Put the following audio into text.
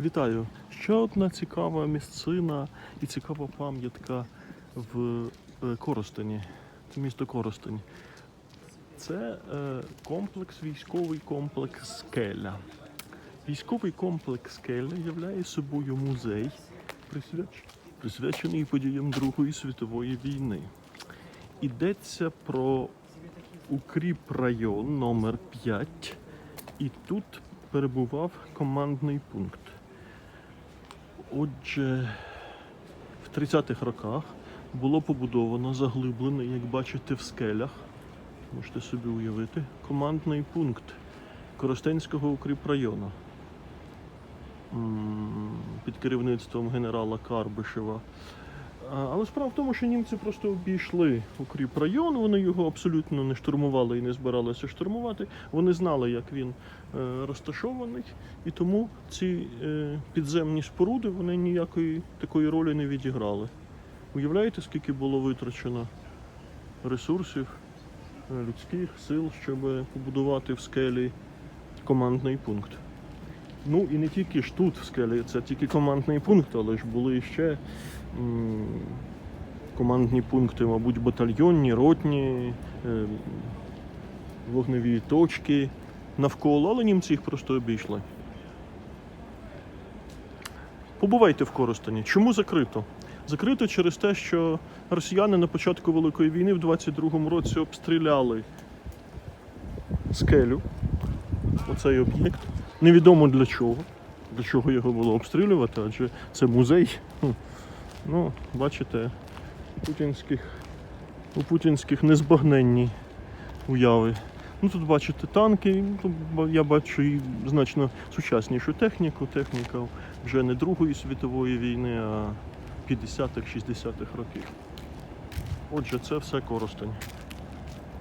Вітаю! Ще одна цікава місцина і цікава пам'ятка в е, Коростені. Це місто Коростень. Це е, комплекс, військовий комплекс Скеля. Військовий комплекс Скеля являє собою музей, присвяч- присвячений подіям Другої світової війни. Йдеться про укріп район номер 5 і тут перебував командний пункт. Отже, в 30-х роках було побудовано заглиблений, як бачите, в скелях, можете собі уявити, командний пункт Коростенського укріпрайону під керівництвом генерала Карбишева. Але справа в тому, що німці просто обійшли укріп район, вони його абсолютно не штурмували і не збиралися штурмувати. Вони знали, як він е, розташований, і тому ці е, підземні споруди вони ніякої такої ролі не відіграли. Уявляєте, скільки було витрачено ресурсів, е, людських сил, щоб побудувати в скелі командний пункт. Ну і не тільки ж тут в скелі, це тільки командний пункт, але ж були ще м, командні пункти, мабуть, батальйонні, ротні, е, вогневі точки навколо, але німці їх просто обійшли. Побувайте в Коростені. Чому закрито? Закрито через те, що росіяни на початку Великої війни в 22-му році обстріляли скелю, оцей об'єкт. Невідомо для чого. Для чого його було обстрілювати, адже це музей. Ну, бачите, у путінських, у путінських незбагненні уяви. Ну тут бачите танки, ну, я бачу і значно сучаснішу техніку. Техніка вже не Другої світової війни, а 50-х, 60-х років. Отже, це все Коростень.